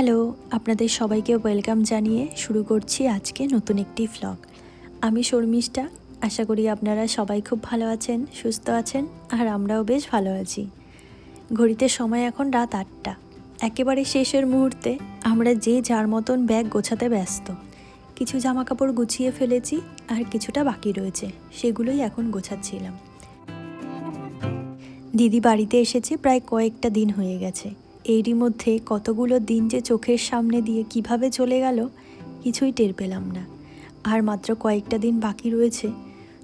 Hello, আপনাদের সবাইকে welcome জানিয়ে শুরু করছি আজকে নতুন একটি ভ্লগ আমি শর্মিষ্ঠা, আশা করি আপনারা সবাই খুব ভালো আছেন, সুস্থ আছেন, আর আমরাও বেশ ভালো আছি। ঘড়িতে সময় এখন রাত আটটা। একেবারে শেষের মুহূর্তে আমরা যে যার মতন ব্যাগ গোছাতে ব্যস্ত। কিছু জামা কাপড় গুছিয়ে ফেলেছি, আর কিছুটা বাকি রয়েছে, সেগুলোই এখন গোছাচ্ছিলাম। দিদি বাড়িতে এসেছে প্রায় কয়েকটা দিন হয়ে গেছে। এরই মধ্যে কতগুলো দিন যে চোখের সামনে দিয়ে কীভাবে চলে গেল, কিছুই টের পেলাম না। আর মাত্র কয়েকটা দিন বাকি রয়েছে,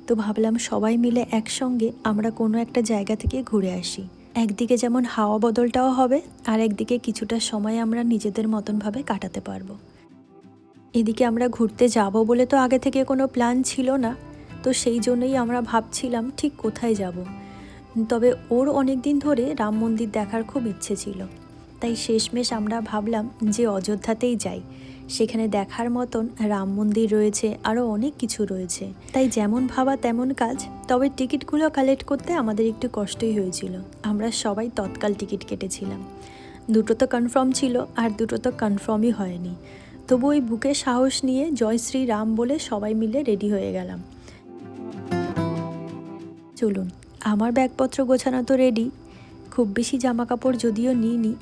তো ভাবলাম সবাই মিলে একসঙ্গে আমরা কোনো একটা জায়গা থেকে ঘুরে আসি। একদিকে যেমন হাওয়া বদলটাও হবে, আর একদিকে কিছুটা সময় আমরা নিজেদের মতনভাবে কাটাতে পারব। এদিকে আমরা ঘুরতে যাব বলে তো আগে থেকে কোনো প্ল্যান ছিল না, তো সেই জন্যই আমরা ভাবছিলাম ঠিক কোথায় যাব। তবে ওর অনেক দিন ধরে রাম মন্দির দেখার খুব ইচ্ছে ছিল। তাই শেষমেশ আমরা ভাবলাম যে অযোধ্যাতেই যাই। সেখানে দেখার মতন রাম মন্দির রয়েছে আরও অনেক কিছু রয়েছে। তাই যেমন ভাবা তেমন কাজ, তবে টিকিটগুলো কালেক্ট করতে আমাদের একটু কষ্টই হয়েছিল। আমরা সবাই তৎকাল টিকিট কেটেছিলাম। দুটো তো কনফার্ম ছিল, আর দুটো তো কনফার্মই হয়নি। তবু ওই বুকে সাহস নিয়ে জয় শ্রী রাম বলে সবাই মিলে রেডি হয়ে গেলাম। চলুন, আমার ব্যাগপত্র গোছানো তো রেডি খুব বেশি জামা কাপড় যদিও নিইনি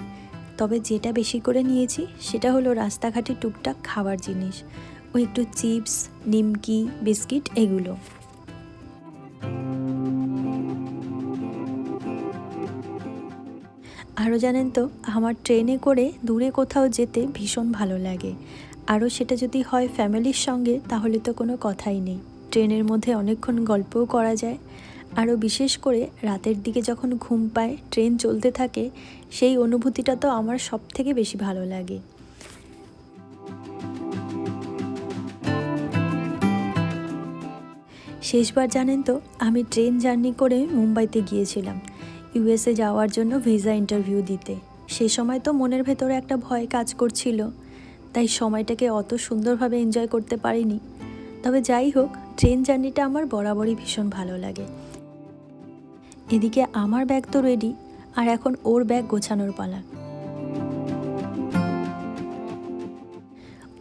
তবে যেটা বেশি করে নিয়েছি সেটা হলো রাস্তাঘাটে টুকটাক খাবার জিনিস। ওই একটু চিপস, নিমকি, বিস্কিট এগুলো। আরও জানেন তো, আমার ট্রেনে করে দূরে কোথাও যেতে ভীষণ ভালো লাগে। আরও সেটা যদি হয় ফ্যামিলির সঙ্গে তাহলে তো কোনো কথাই নেই। ট্রেনের মধ্যে অনেকক্ষণ গল্পও করা যায়। আরও বিশেষ করে রাতের দিকে যখন ঘুম পায়, ট্রেন চলতে থাকে, সেই অনুভূতিটা তো আমার সব থেকে বেশি ভালো লাগে। শেষবার জানেন তো, আমি ট্রেন জার্নি করে মুম্বাইতে গিয়েছিলাম ইউএসএ যাওয়ার জন্য ভিসা ইন্টারভিউ দিতে। সে সময় তো মনের ভেতরে একটা ভয় কাজ করছিল, তাই সময়টাকে অত সুন্দরভাবে এনজয় করতে পারিনি। তবে যাই হোক, ট্রেন জার্নিটা আমার বরাবরই ভীষণ ভালো লাগে। এদিকে আমার ব্যাগ তো রেডি আর এখন ওর ব্যাগ গোছানোর পালা।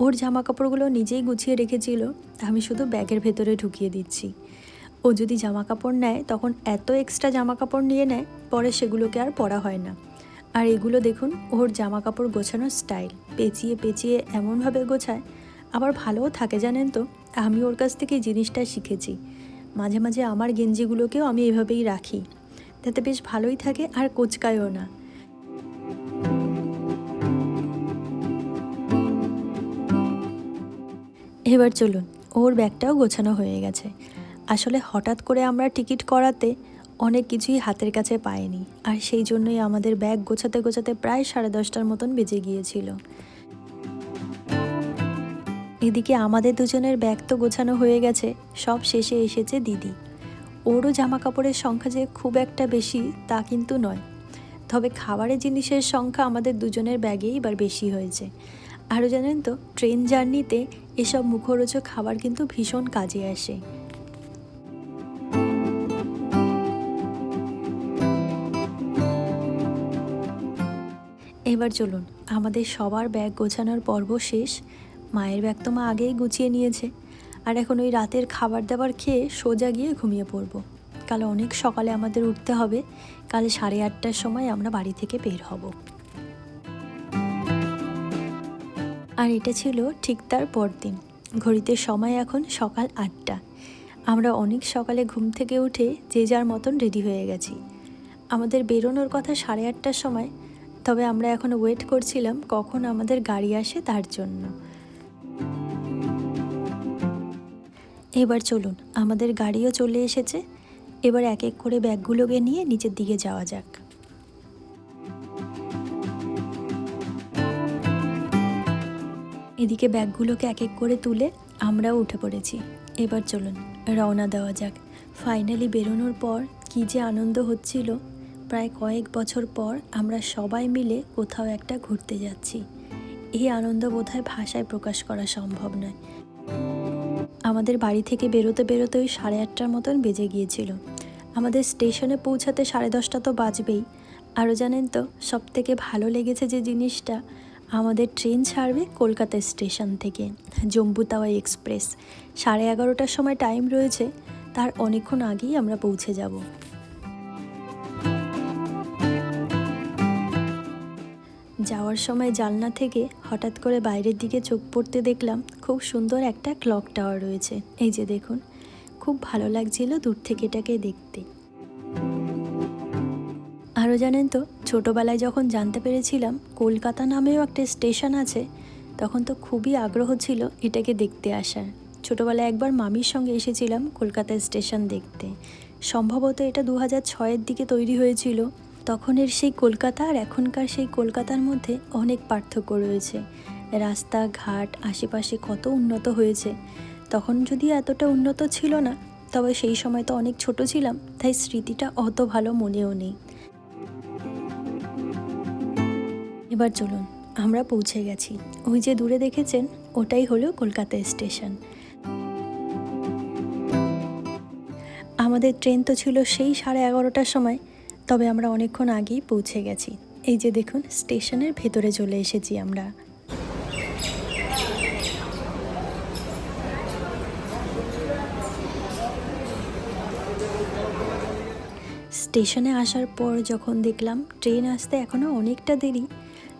ওর জামা কাপড়গুলো নিজেই গুছিয়ে রেখেছিল, আমি শুধু ব্যাগের ভেতরে ঢুকিয়ে দিচ্ছি। ও যদি জামা কাপড় নেয়, তখন এত এক্সট্রা জামা কাপড় নিয়ে নেয়, পরে সেগুলোকে আর পরা হয় না। আর এগুলো দেখুন, ওর জামা কাপড় গোছানোর স্টাইল পেঁচিয়ে পেঁচিয়ে এমনভাবে গোছায়, আবার ভালোও থাকে জানেন তো, আমি ওর কাছ থেকে জিনিসটা শিখেছি। মাঝে মাঝে আমার গেঞ্জিগুলোকেও আমি এভাবেই রাখি। তাতে বেশ ভালোই থাকে আর কোচকায়ও না। এবার চলুন, ওর ব্যাগটাও গোছানো হয়ে গেছে। আসলে হঠাৎ করে আমরা টিকিট করাতে অনেক কিছুই হাতের কাছে পাইনি, আর সেই জন্যই আমাদের ব্যাগ গোছাতে গোছাতে প্রায় সাড়ে দশটার মতন বেজে গিয়েছিল। এদিকে আমাদের দুজনের ব্যাগ তো গোছানো হয়ে গেছে, সব শেষে এসেছে দিদি। ওরও জামা কাপড়ের সংখ্যা যে খুব একটা বেশি, তা কিন্তু নয়। তবে খাবারের জিনিসের সংখ্যা আমাদের দুজনের ব্যাগেই এবার বেশি হয়েছে। আরও জানেন তো, ট্রেন জার্নিতে এসব মুখরোচক খাবার কিন্তু ভীষণ কাজে আসে। এবার চলুন, আমাদের সবার ব্যাগ গোছানোর পর্ব শেষ। মায়ের ব্যাগ তো মা আগেই গুছিয়ে নিয়েছে। আর এখন ওই রাতের খাবার দাবার খেয়ে সোজা গিয়ে ঘুমিয়ে পড়ব। কাল অনেক সকালে আমাদের উঠতে হবে। কাল সাড়ে আটটার সময় আমরা বাড়ি থেকে বের হব। আর এটা ছিল ঠিক তার পরদিন। ঘড়িতে সময় এখন সকাল আটটা। আমরা অনেক সকালে ঘুম থেকে উঠে যে যার মতন রেডি হয়ে গেছি। আমাদের বেরোনোর কথা সাড়ে আটটার সময়, তবে আমরা এখন ওয়েট করছিলাম কখন আমাদের গাড়ি আসে তার জন্য। এবার চলুন, আমাদের গাড়িও চলে এসেছে। এবার এক এক করে ব্যাগগুলোকে নিয়ে নিচের দিকে যাওয়া যাক। এদিকে ব্যাগগুলোকে এক এক করে তুলে আমরাও উঠে পড়েছি। এবার চলুন, রওনা দেওয়া যাক। ফাইনালি বেরোনোর পর কী যে আনন্দ হচ্ছিল, প্রায় কয়েক বছর পর আমরা সবাই মিলে কোথাও একটা ঘুরতে যাচ্ছি। এই আনন্দ বোধহয় ভাষায় প্রকাশ করা সম্ভব নয়। আমাদের বাড়ি থেকে বেরোতে বেরোতে ওই সাড়ে আটটার মতন বেজে গিয়েছিল। আমাদের স্টেশনে পৌঁছাতে সাড়ে দশটা তো বাজবেই। আরও জানেন তো সব থেকে ভালো লেগেছে যে জিনিসটা, আমাদের ট্রেন ছাড়বে কলকাতা স্টেশন থেকে, জম্বুতাওয়া এক্সপ্রেস। সাড়ে এগারোটার সময় টাইম রয়েছে, তার অনেকক্ষণ আগেই আমরা পৌঁছে যাব। যাওয়ার সময় জানলা থেকে হঠাৎ করে বাইরের দিকে চোখ পড়তে দেখলাম খুব সুন্দর একটা ক্লক টাওয়ার রয়েছে। এই যে দেখুন, খুব ভালো লাগছিল দূর থেকে এটাকে দেখতে। আরও জানেন তো, ছোটোবেলায় যখন জানতে পেরেছিলাম কলকাতা নামেও একটা স্টেশন আছে, তখন তো খুবই আগ্রহ ছিল এটাকে দেখতে আসার। ছোটোবেলায় একবার মামির সঙ্গে এসেছিলাম কলকাতা স্টেশন দেখতে। সম্ভবত এটা দু হাজার ছয়ের দিকে তৈরি হয়েছিল। তখনের সেই কলকাতা আর এখনকার সেই কলকাতার মধ্যে অনেক পার্থক্য রয়েছে। রাস্তা, ঘাট, আশেপাশে কত উন্নত হয়েছে। তখন যদি এতটা উন্নত ছিল না, তবে সেই সময় তো অনেক ছোট ছিলাম, তাই স্মৃতিটা অত ভালো মনেও নেই। এবার চলুন, আমরা পৌঁছে গেছি। ওই যে দূরে দেখেছেন, ওটাই হলো কলকাতা স্টেশন। আমাদের ট্রেন তো ছিল সেই সাড়ে এগারোটার সময়। তবে আমরা অনেকক্ষণ আগেই পৌঁছে গেছি। এই যে দেখুন, স্টেশনের ভেতরে চলে এসেছি আমরা। স্টেশনে আসার পর যখন দেখলাম ট্রেন আসতে এখনও অনেকটা দেরি,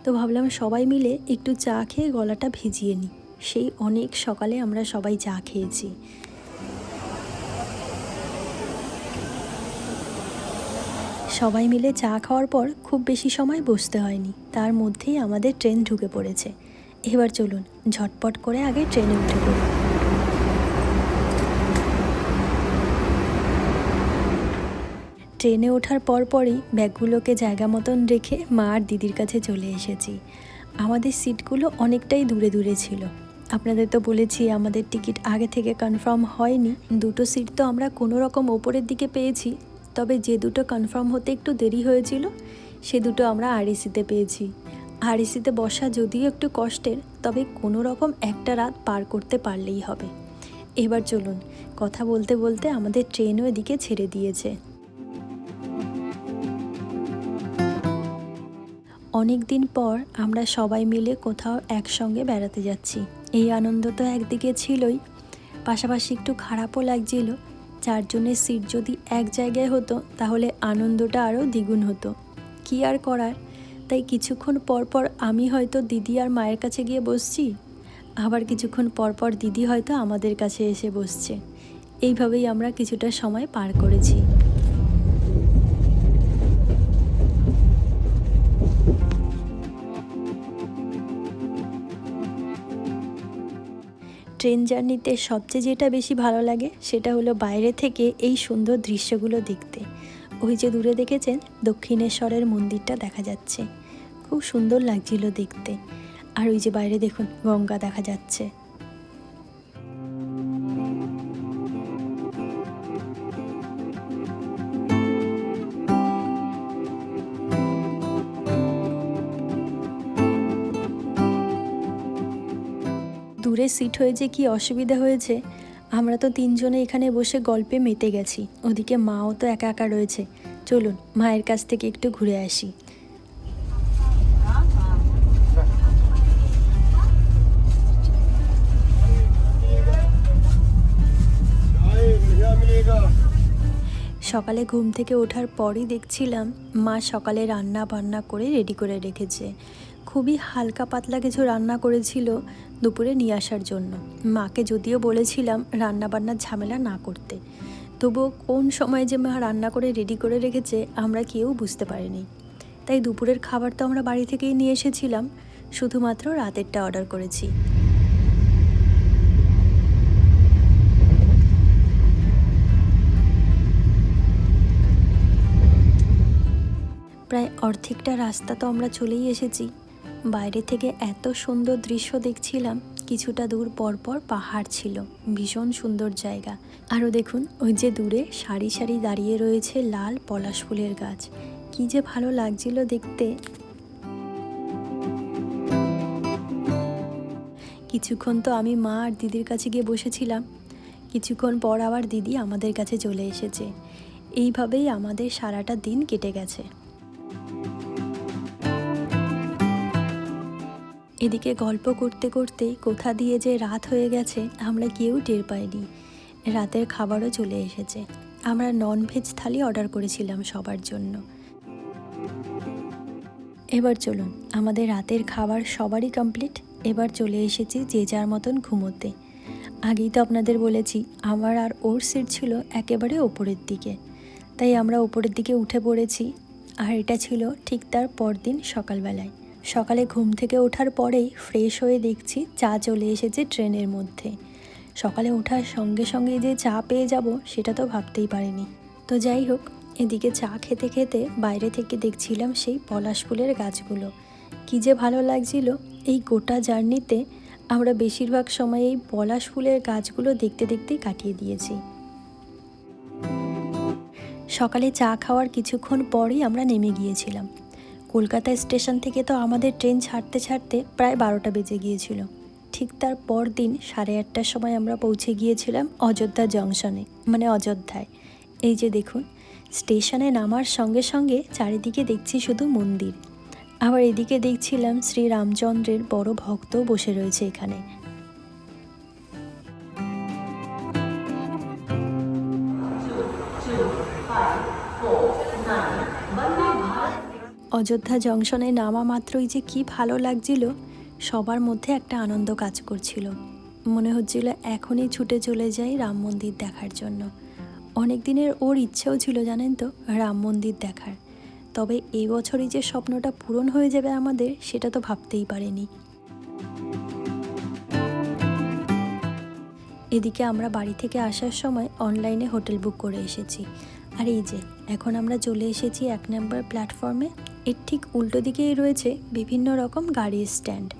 তো ভাবলাম সবাই মিলে একটু চা খেয়ে গলাটা ভিজিয়ে নিই। সেই অনেক সকালে আমরা সবাই চা খেয়েছি। সবাই মিলে চা খাওয়ার পর খুব বেশি সময় বসতে হয়নি। তার মধ্যেই আমাদের ট্রেন ঢুকে পড়েছে। এবার চলুন, ঝটপট করে আগে ট্রেনে উঠে পড়ি। ট্রেনে ওঠার পরপরই ব্যাগগুলোকে জায়গা মতন রেখে মা আর দিদির কাছে চলে এসেছি। আমাদের সিটগুলো অনেকটাই দূরে দূরে ছিল। আপনাদের তো বলেছি, আমাদের টিকিট আগে থেকে কনফার্ম হয়নি। দুটো সিট তো আমরা কোনো রকম ওপরের দিকে পেয়েছি তবে যে দুটো কনফার্ম হতে একটু দেরি হয়েছিল, সে দুটো আমরা আরএসিতে পেয়েছি। আরএসিতে বসা যদিও একটু কষ্টের, তবে কোনো রকম একটা রাত পার করতে পারলেই হবে। এবার চলুন, কথা বলতে বলতে আমাদের ট্রেনও এদিকে ছেড়ে দিয়েছে। অনেক দিন পর আমরা সবাই মিলে কোথাও একসঙ্গে বেড়াতে যাচ্ছি। এই আনন্দ তো একদিকে ছিলই, পাশাপাশি একটু খারাপও লাগছিল চারজনের সিট যদি এক জায়গায় হতো, তাহলে আনন্দটা আরও দ্বিগুণ হতো। কি আর করার? তাই কিছুক্ষণ পর পর আমি হয়তো দিদি আর মায়ের কাছে গিয়ে বসছি, আবার কিছুক্ষণ পর পর দিদি হয়তো আমাদের কাছে এসে বসছে। এইভাবেই আমরা কিছুটা সময় পার করেছি। ট্রেন জার্নিতে সবচেয়ে যেটা বেশি ভালো লাগে সেটা হলো বাইরে থেকে এই সুন্দর দৃশ্যগুলো দেখতে। ওই যে দূরে দেখেছেন? দক্ষিণেশ্বরের মন্দিরটা দেখা যাচ্ছে। খুব সুন্দর লাগছিল দেখতে। আর ওই যে বাইরে দেখুন, গঙ্গা দেখা যাচ্ছে। দূরে সিট হয়ে যে কি অসুবিধা হয়েছে, আমরা তো তিনজনে এখানে বসে গল্পে মেতে গেছি। ওদিকে মাও তো একা একা রয়েছে। চলুন, মায়ের কাছ থেকে একটু ঘুরে আসি। সকালে ঘুম থেকে ওঠার পরই দেখছিলাম, মা সকালে রান্না বান্না করে রেডি করে রেখেছে। খুবই হালকা পাতলা কিছু রান্না করেছিল দুপুরে নিয়ে আসার জন্য। মাকে যদিও বলেছিলাম রান্নাবান্নার ঝামেলা না করতে। তবুও কোন সময় যে মা রান্না করে রেডি করে রেখেছে, আমরা কেউ বুঝতে পারিনি। তাই দুপুরের খাবার তো আমরা বাড়ি থেকেই নিয়ে এসেছিলাম। শুধুমাত্র রাতেরটা অর্ডার করেছি। প্রায় অর্ধেকটা রাস্তা তো আমরা চলেই এসেছি। বাইরে থেকে এত সুন্দর দৃশ্য দেখছিলাম, কিছুটা দূর পর পর পাহাড় ছিল, ভীষণ সুন্দর জায়গা। আরও দেখুন, ওই যে দূরে সারি সারি দাঁড়িয়ে রয়েছে লাল পলাশ ফুলের গাছ। কি যে ভালো লাগছিল দেখতে। কিছুক্ষণ তো আমি মা আর দিদির কাছে গিয়ে বসেছিলাম। কিছুক্ষণ পর আবার দিদি আমাদের কাছে চলে এসেছে। এইভাবেই আমাদের সারাটা দিন কেটে গেছে। এদিকে গল্প করতে করতে কোথা দিয়ে যে রাত হয়ে গেছে, আমরা কেউ টের পাইনি। রাতের খাবারও চলে এসেছে। আমরা নন ভেজ থালি অর্ডার করেছিলাম সবার জন্য। এবার চলুন, আমাদের রাতের খাবার সবারই কমপ্লিট এবার চলে এসেছি যে যার মতন ঘুমোতে। আগেই তো আপনাদের বলেছি, আমার আর ওর সিট ছিল একেবারে ওপরের দিকে। তাই আমরা ওপরের দিকে উঠে পড়েছি। আর এটা ছিল ঠিক তার পরদিন সকালবেলায়। সকালে ঘুম থেকে ওঠার পরেই ফ্রেশ হয়ে দেখছি চা চলে এসেছে ট্রেনের মধ্যে। সকালে ওঠার সঙ্গে সঙ্গে যে চা পেয়ে যাব, সেটা তো ভাবতেই পারিনি। তো যাই হোক, এদিকে চা খেতে খেতে বাইরে থেকে দেখছিলাম সেই পলাশ ফুলের গাছগুলো। কী যে ভালো লাগছিল এই গোটা জার্নিতে আমরা বেশিরভাগ সময় এই পলাশ ফুলের গাছগুলো দেখতে দেখতেই কাটিয়ে দিয়েছি। সকালে চা খাওয়ার কিছুক্ষণ পরেই আমরা নেমে গিয়েছিলাম। কলকাতা স্টেশন থেকে তো আমাদের ট্রেন ছাড়তে ছাড়তে প্রায় বারোটা বেজে গিয়েছিল। ঠিক তার পর দিন সাড়ে আটটার সময় আমরা পৌঁছে গিয়েছিলাম অযোধ্যা জংশনে মানে অযোধ্যায়। এই যে দেখুন, স্টেশনে নামার সঙ্গে সঙ্গে চারিদিকে দেখছি শুধু মন্দির। আবার এদিকে দেখছিলাম শ্রী রামচন্দ্রের বড় ভক্ত বসে রয়েছে এখানে। অযোধ্যা জংশনে নামা মাত্রই যে কি ভালো লাগছিল, সবার মধ্যে একটা আনন্দ কাজ করছিল। মনে হচ্ছিল এখনই ছুটে চলে যাই রাম মন্দির দেখার জন্য। অনেক দিনের ওর ইচ্ছেও ছিল জানেন তো, রাম মন্দির দেখার। তবে এই বছরই যে স্বপ্নটা পূরণ হয়ে যাবে আমাদের, সেটা তো ভাবতেই পারিনি। এদিকে আমরা বাড়ি থেকে আসার সময় অনলাইনে হোটেল বুক করে এসেছি। আর এই যে, এখন আমরা চলে এসেছি এক নম্বর প্ল্যাটফর্মে। এর ঠিক উল্টো দিকেই রয়েছে বিভিন্ন রকম গাড়ির স্ট্যান্ড।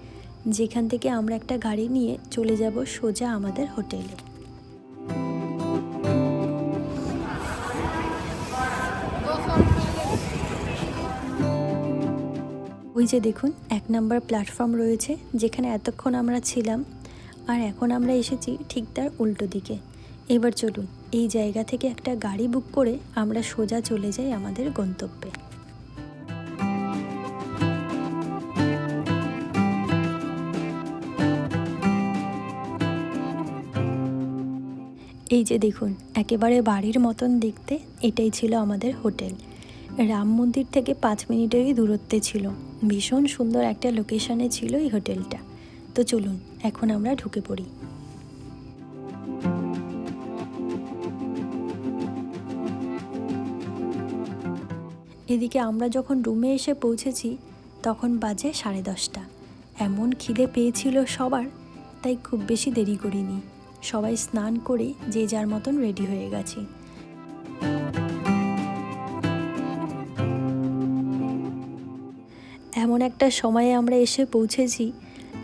যেখান থেকে আমরা একটা গাড়ি নিয়ে চলে যাব সোজা আমাদের হোটেলে। ওই যে দেখুন, এক নম্বর প্ল্যাটফর্ম রয়েছে, যেখানে এতক্ষণ আমরা ছিলাম। আর এখন আমরা এসেছি ঠিক তার উল্টো দিকে। এবার চলুন, এই জায়গা থেকে একটা গাড়ি বুক করে আমরা সোজা চলে যাই আমাদের গন্তব্যে। এই যে দেখুন, একেবারে বাড়ির মতন দেখতে এটাই ছিল আমাদের হোটেল। রাম মন্দির থেকে পাঁচ মিনিটেরই দূরত্বে ছিল। ভীষণ সুন্দর একটা লোকেশনে ছিল এই হোটেলটা। তো চলুন, এখন আমরা ঢুকে পড়ি। এদিকে আমরা যখন রুমে এসে পৌঁছেছি, তখন বাজে সাড়ে দশটা। এমন খিদে পেয়েছিল সবার, তাই খুব বেশি দেরি করিনি। সবাই স্নান করে যে যার মতন রেডি হয়ে গেছি। এমন একটা সময়ে আমরা এসে পৌঁছেছি,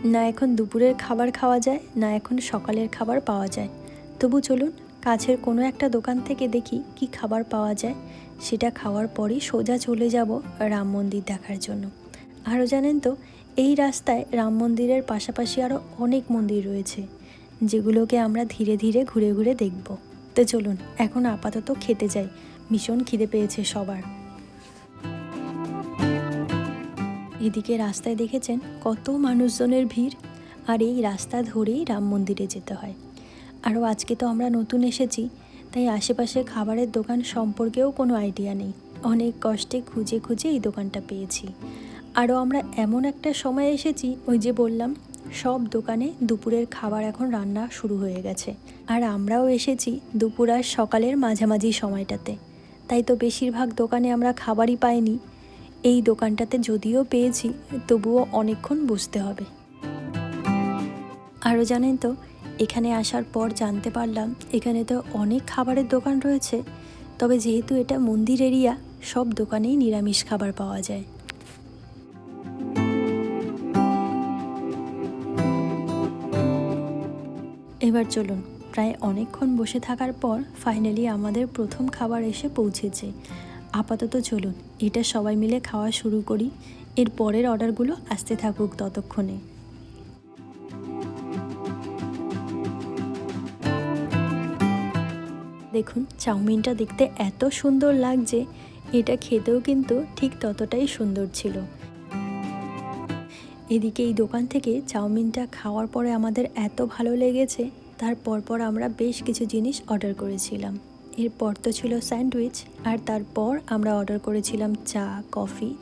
না এখন দুপুরের খাবার খাওয়া যায়, না এখন সকালের খাবার পাওয়া যায়। তবু চলুন, কাছের কোনো একটা দোকান থেকে দেখি কি খাবার পাওয়া যায়। সেটা খাওয়ার পরই সোজা চলে যাব রাম মন্দির দেখার জন্য। আরও জানেন তো, এই রাস্তায় রাম মন্দিরের পাশাপাশি আরও অনেক মন্দির রয়েছে। যেগুলোকে আমরা ধীরে ধীরে ঘুরে ঘুরে দেখব। তো চলুন, এখন আপাতত খেতে যাই। ভীষণ খিদে পেয়েছে সবার। এদিকে রাস্তায় দেখেছেন কত মানুষজনের ভিড়। আর এই রাস্তা ধরেই রাম মন্দিরে যেতে হয়। আরও আজকে তো আমরা নতুন এসেছি, তাই আশেপাশে খাবারের দোকান সম্পর্কেও কোনো আইডিয়া নেই। অনেক কষ্টে খুঁজে খুঁজে এই দোকানটা পেয়েছি। আরও আমরা এমন একটা সময় এসেছি, ওই যে বললাম সব দোকানে দুপুরের খাবার এখন রান্না শুরু হয়ে গেছে। আর আমরাও এসেছি দুপুর আর সকালের মাঝামাঝি সময়টাতে। তাই তো বেশিরভাগ দোকানে আমরা খাবারই পাইনি। এই দোকানটাতে যদিও পেয়েছি, তবুও অনেকক্ষণ বুঝতে হবে। আরও জানেন তো, এখানে আসার পর জানতে পারলাম, এখানে তো অনেক খাবারের দোকান রয়েছে। তবে যেহেতু এটা মন্দির এরিয়া, সব দোকানেই নিরামিষ খাবার পাওয়া যায়। এবার চলুন, প্রায় অনেকক্ষণ বসে থাকার পর ফাইনালি আমাদের প্রথম খাবার এসে পৌঁছেছে। আপাতত চলুন, এটা সবাই মিলে খাওয়া শুরু করি। এর পরের অর্ডারগুলো আসতে থাকুক ততক্ষণে। দেখুন, চাউমিনটা দেখতে এত সুন্দর লাগছে, এটা খেতেও কিন্তু ঠিক ততটাই সুন্দর ছিল। এদিকে এই দোকান থেকে চাউমিনটা খাওয়ার পরে আমাদের এত ভালো লেগেছে তার পরপর আমরা বেশ কিছু জিনিস অর্ডার করেছিলাম। এরপর তো ছিল স্যান্ডউইচ, আর তারপর আমরা অর্ডার করেছিলাম চা, কফি,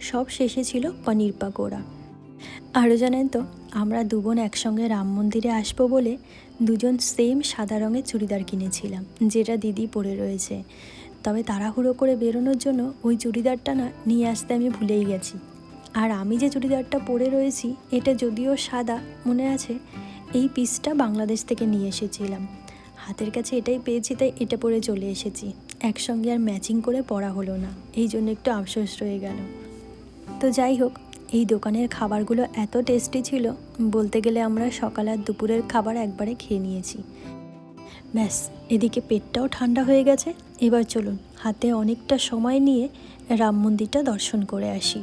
সব শেষে ছিল পনির পাকোড়া। আরও জানেন তো, আমরা দু বোন একসঙ্গে রাম মন্দিরে আসব বলে দুজন সেম সাদা রঙের চুড়িদার কিনেছিলাম, যেটা দিদি পরে রয়েছে। তবে তাড়াহুড়ো করে বেরোনোর জন্য ওই চুড়িদারটা না নিয়ে আসতে আমি ভুলেই গেছি। আর আমি যে চুড়িদারটা পরে রয়েছি, এটা যদিও সাদা, মনে আছে? এই পিসটা বাংলাদেশ থেকে নিয়ে এসেছিলাম। হাতের কাছে এটাই পেয়েছি, তাই এটা পরে চলে এসেছি। একসঙ্গে আর ম্যাচিং করে পরা হলো না। এই জন্য একটু আফসোস রয়ে গেল। তো যাই হোক, এই দোকানের খাবারগুলো এত টেস্টি ছিল, বলতে গেলে আমরা সকাল আর দুপুরের খাবার একবারে খেয়ে নিয়েছি। ব্যাস, এদিকে পেটটাও ঠান্ডা হয়ে গেছে। এবার চলুন, হাতে অনেকটা সময় নিয়ে রাম মন্দিরটা দর্শন করে আসি।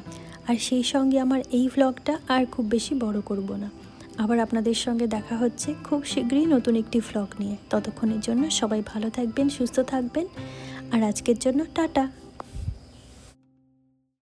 আর সেই সঙ্গে আমার এই ভ্লগটা আর খুব বেশি বড় করব না। আবার আপনাদের সঙ্গে দেখা হচ্ছে খুব শীঘ্রই নতুন একটি ফ্লগ নিয়ে। ততক্ষণের জন্য সবাই ভালো থাকবেন, সুস্থ থাকবেন। আর আজকের জন্য টাটা।